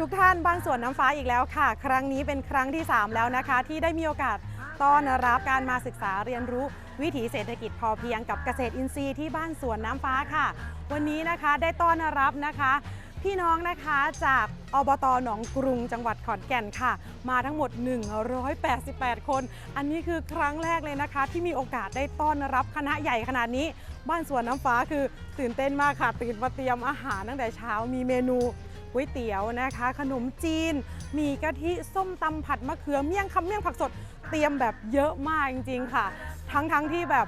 ทุกท่านบ้านสวนน้ำฟ้าอีกแล้วค่ะ ครั้งนี้เป็นครั้งที่ 3 แล้วนะคะ ที่ได้มีโอกาสต้อนรับการมาศึกษาเรียนรู้วิถีเศรษฐกิจพอเพียงกับเกษตรอินทรีย์ที่บ้านสวนน้ำฟ้าค่ะ วันนี้นะคะได้ต้อนรับนะคะ พี่น้องนะคะจากอบตหนองกรุงจังหวัดขอนแก่นค่ะ มาทั้งหมด 188 คน อันนี้คือครั้งแรกเลยนะคะ ที่มีโอกาสได้ต้อนรับคณะใหญ่ขนาดนี้ บ้านสวนน้ำฟ้าคือตื่นเต้นมากค่ะ ตื่นมาเตรียมอาหารตั้งแต่เช้ามีเมนู ก๋วยเตี๋ยวนะคะ ขนมจีน มีกะทิส้มตำผัดมะเขือเมี่ยงคำเมี่ยงผักสดเตรียมแบบเยอะมากจริง ๆ ค่ะ ทั้งๆทที่แบบ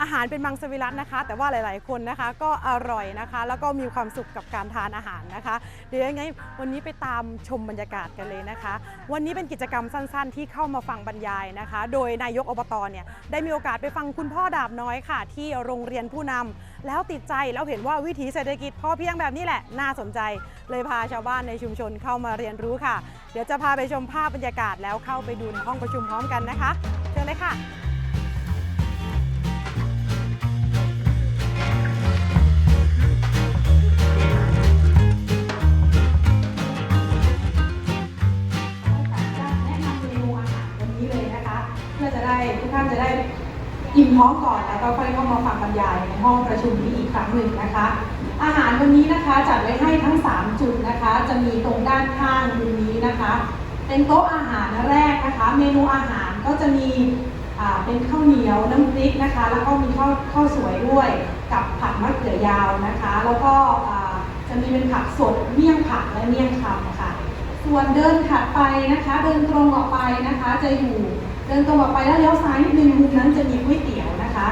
อาหารเป็นมังสวิรัตนะคะ แต่ว่าหลายๆ คนนะคะก็อร่อยนะคะ แล้วก็มีความสุขกับการทานอาหารนะคะ เดี๋ยวยังไงวันนี้ไปตามชมบรรยากาศกันเลยนะคะ วันนี้เป็นกิจกรรมสั้นๆ ที่เข้ามาฟังบรรยายนะคะ โดยนายกอบตเนี่ยได้มีโอกาสไปฟังคุณพ่อดาบน้อยค่ะ ที่โรงเรียนผู้นำแล้วติดใจแล้วเห็นว่าวิถีเศรษฐกิจพอเพียงแบบนี้แหละน่าสนใจ เลยพาชาวบ้านในชุมชนเข้ามาเรียนรู้ค่ะ เดี๋ยวจะพาไปชมภาพบรรยากาศแล้วเข้าไปดูในห้องประชุมพร้อมกันนะคะเชิญเลยค่ะ ท้องก่อนแล้วก็ค่อยเข้ามาฟังบรรยายในห้องประชุมนี้อีกครั้งหนึ่งนะคะ อาหารวันนี้นะคะจัดไว้ให้ทั้ง 3 จุดนะคะ จะมีตรงด้านข้างตรงนี้นะคะ เป็นโต๊ะอาหารแรกนะคะ เมนูอาหารก็จะมีเป็นข้าวเหนียวน้ำพริกนะคะ แล้วก็มีข้าวข้าวสวยด้วยกับผัดมะเขือยาวนะคะ แล้วก็จะมีเป็นผักสดเมี่ยงผักและเมี่ยงคำค่ะส่วนเดินถัดไปนะคะ เดินตรงออกไปนะคะ จะอยู่ เดินตรงออกไปแล้วเลี้ยวซ้ายนิดนึงมุมนั้นจะมีก๋วยเตี๋ยวนะคะ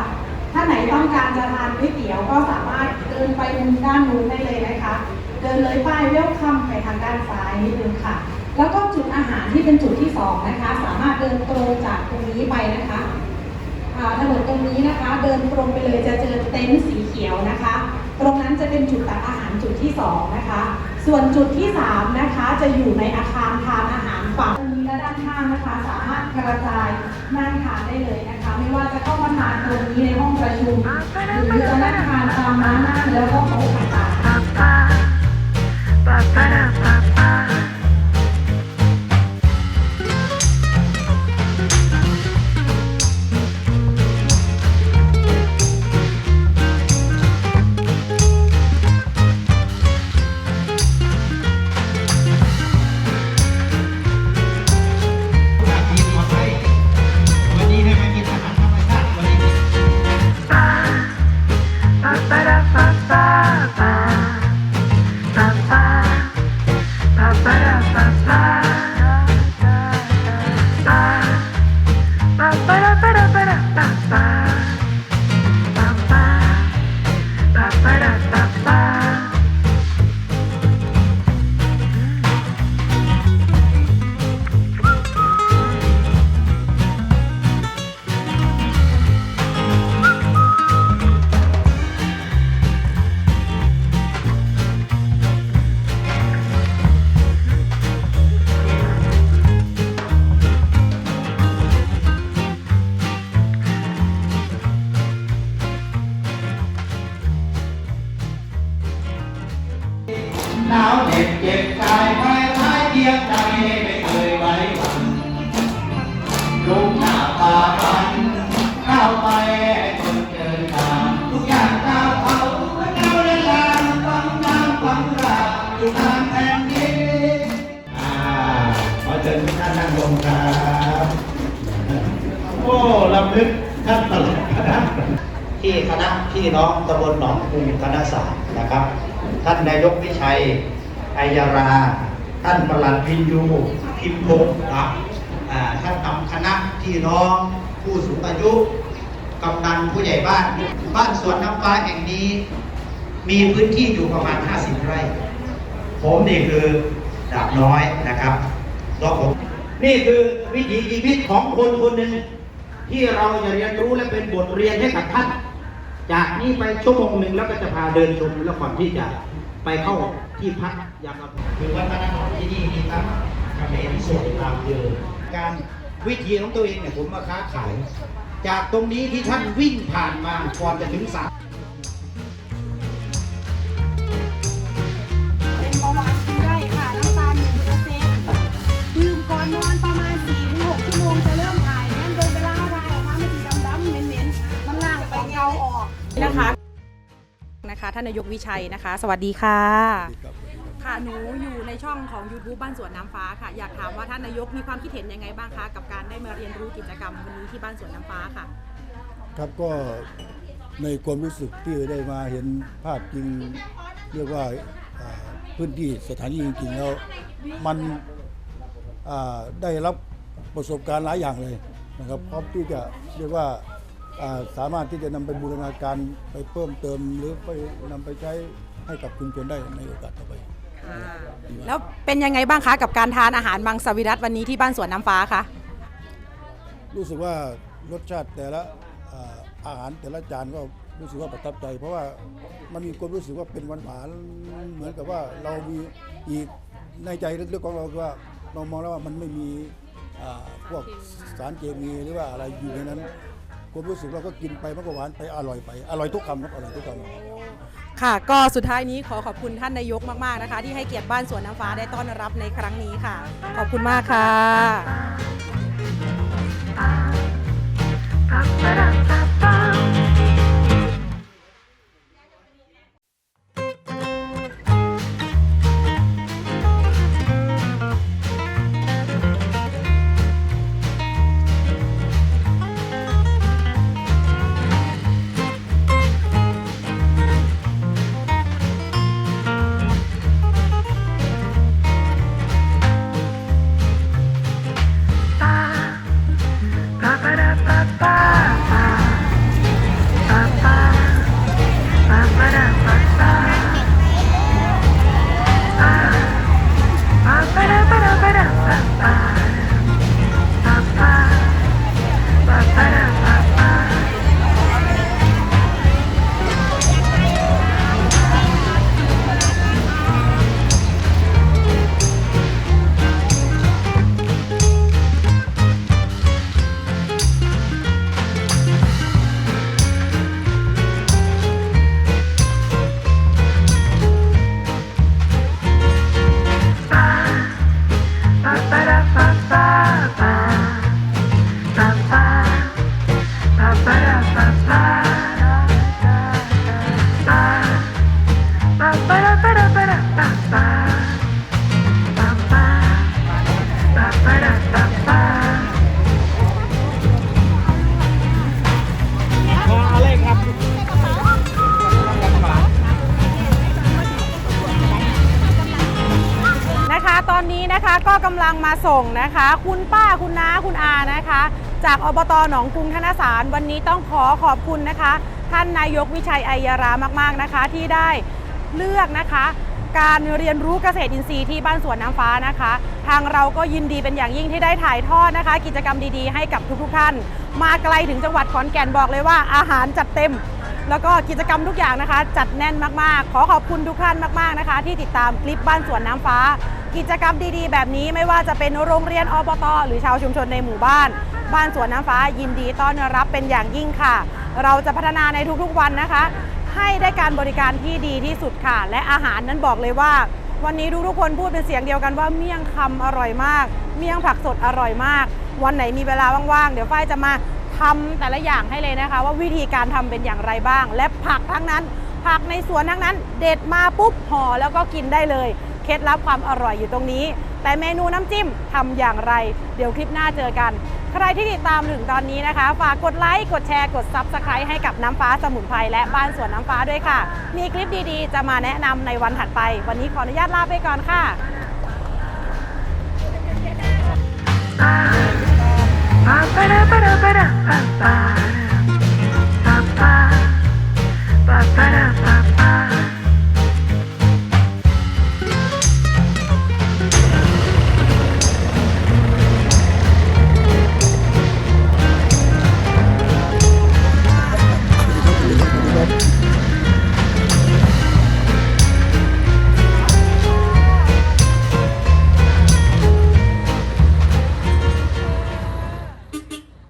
ถ้าไหนต้องการจะทานก๋วยเตี๋ยวก็สามารถเดินไปมุมด้านนู้นได้เลยนะคะ เดินเลยป้ายเวลคัมไปทางด้านซ้ายนิดนึงค่ะ แล้วก็จุดอาหารที่เป็นจุดที่สองนะคะ สามารถเดินตรงจากตรงนี้ไปนะคะอ่าถนนตรงนี้นะคะ เดินตรงไปเลยจะเจอเต็นท์สีเขียวนะคะ ตรงนั้นจะเป็นจุดตักอาหารจุดที่สองนะคะ ส่วนจุดที่สามนะคะจะอยู่ในอาคารทานอาหารฝั่ง และด้านข้างนะคะ สามารถกระจายนั่งทานได้เลยนะคะ ไม่ว่าจะเข้ามาทานตรงนี้ในห้องประชุมหรือจะนั่งทานตามร้านนั่งแล้วก็โต๊ะต่าง หนาวเหน็บเจ็บกายภายท้ายเพียงใจไม่เคยไว้วันลุกหน้าป่าปันเข้าไปให้คนเดินทางทุกอย่างตามเขาเมื่อเจ้าเล่นลางฟังน้ำฟังราอยู่ทางแผ่นดินอ่าขอเชิญทุกท่านนั่งลงครับโอ้ลำลึกท่านตลอดคณะที่คณะพี่น้องตำบลหนองคูคณะศาสตร์นะครับ ท่านนายกวิชัยไอยารา ท่านประหลัดวินยูพิมพงศ์ครับท่านนำคณะพี่น้องผู้สูงอายุกำนันผู้ใหญ่บ้าน บ้านสวนน้ำฟ้าแห่งนี้ มีพื้นที่อยู่ประมาณ 50 ไร่ ผมนี่คือดาบน้อยนะครับตัวผมนี่คือวิถีชีวิตของคนคนหนึ่งที่เราจะเรียนรู้และเป็นบทเรียนให้กับท่าน จากนี้ไปชั่วโมงหนึ่งแล้วก็จะพาเดินชมแล้วก่อนที่จะไปเข้าที่พักอย่างเราคือวัฒนธรรมที่นี่มีทั้งเขมรสวนตามเยอการวิธีของตัวเองเนี่ยผมมาค้าขาย จากตรงนี้ที่ท่านวิ่งผ่านมาก่อนจะถึงศาล ท่านนายกวิชัยนะคะ สวัสดีค่ะครับค่ะหนูอยู่ในช่องของ YouTube บ้านสวนน้ำฟ้าค่ะ อยากถามว่าท่านนายกมีความคิดเห็นยังไงบ้างคะกับการได้มาเรียนรู้กิจกรรมวันนี้ที่บ้านสวนน้ำฟ้าค่ะ ครับก็ในความรู้สึกที่ได้มาเห็นภาพจริง เรียกว่าอ่าพื้นที่สถานีจริงๆแล้วมันอ่าได้รับประสบการณ์หลายอย่างเลยนะครับพร้อมที่จะเรียกว่าอ่า สามารถที่จะนำไปบูรณาการไปเพิ่มเติมหรือไปนำไปใช้ให้กับชุมชนได้ในโอกาสต่อไปแล้วเป็นยังไงบ้างคะกับการทานอาหารมังสวิรัตวันนี้ที่บ้านสวนน้ำฟ้าคะรู้สึกว่ารสชาติแต่ละอ่าอาหารแต่ละจานก็รู้สึกว่าประทับใจ เพราะว่ามันมีความรู้สึกว่าเป็นหวานหวานๆเหมือนกับว่าเรามีอีกในใจลึกๆของเราคือว่าเรามองแล้วว่ามันไม่มีอ่าพวกสารเคมีหรือว่าอะไรอยู่ในนั้น ความรู้สึกเราก็กินไปมันก็หวานไปอร่อยไปอร่อยทุกคำครับอร่อยทุกคำค่ะ ก็สุดท้ายนี้ขอขอบคุณท่านนายกมากๆนะคะ ที่ให้เกียรติบ้านสวนน้ำฟ้าได้ต้อนรับในครั้งนี้ค่ะ ขอบคุณมากค่ะนะคะ ก็กำลังมาส่งนะคะ คุณป้าคุณน้าคุณอานะคะ จากอบตหนองกรุงธนสารวันนี้ต้องขอขอบคุณนะคะ ท่านนายกวิชัยไอยารามาก ๆนะคะ ที่ได้เลือกนะคะ การเรียนรู้เกษตรอินทรีย์ที่บ้านสวนน้ำฟ้านะคะ ทางเราก็ยินดีเป็นอย่างยิ่งที่ได้ถ่ายทอดนะคะ กิจกรรมดีๆให้กับทุกๆท่าน มาไกลถึงจังหวัดขอนแก่นบอกเลยว่าอาหารจัดเต็มแล้วก็กิจกรรมทุกอย่างนะคะ จัดแน่นมาก ๆ ขอขอบคุณทุกท่านมาก ๆ นะคะ ที่ติดตามคลิปบ้านสวนน้ำฟ้า กิจกรรมดีๆ แบบนี้ไม่ว่าจะเป็นโรงเรียนอบตหรือชาวชุมชนในหมู่บ้าน บ้านสวนน้ำฟ้ายินดีต้อนรับเป็นอย่างยิ่งค่ะ เราจะพัฒนาในทุกๆวันนะคะ ให้ได้การบริการที่ดีที่สุดค่ะ และอาหารนั้นบอกเลยว่า วันนี้ทุกๆคนพูดเป็นเสียงเดียวกันว่าเมี่ยงคำอร่อยมาก เมี่ยงผักสดอร่อยมาก วันไหนมีเวลาว่างๆเดี๋ยวฝ้ายจะมาทำแต่ละอย่างให้เลยนะคะ ว่าวิธีการทำเป็นอย่างไรบ้าง และผักทั้งนั้น ผักในสวนทั้งนั้น เด็ดมาปุ๊บห่อแล้วก็กินได้เลย เคล็ดลับความอร่อยอยู่ตรงนี้ แต่เมนูน้ำจิ้มทำอย่างไร เดี๋ยวคลิปหน้าเจอกัน ใครที่ติดตามถึงตอนนี้นะคะ ฝากกดไลค์กดแชร์กดซับสไครต์ให้กับน้ำฟ้าสมุนไพรและบ้านสวนน้ำฟ้าด้วยค่ะ มีคลิปดีๆ จะมาแนะนำในวันถัดไป วันนี้ขออนุญาตลาไปก่อนค่ะ Pa, para, para, para, pa, para, pa, pa, pa, para, pa, para.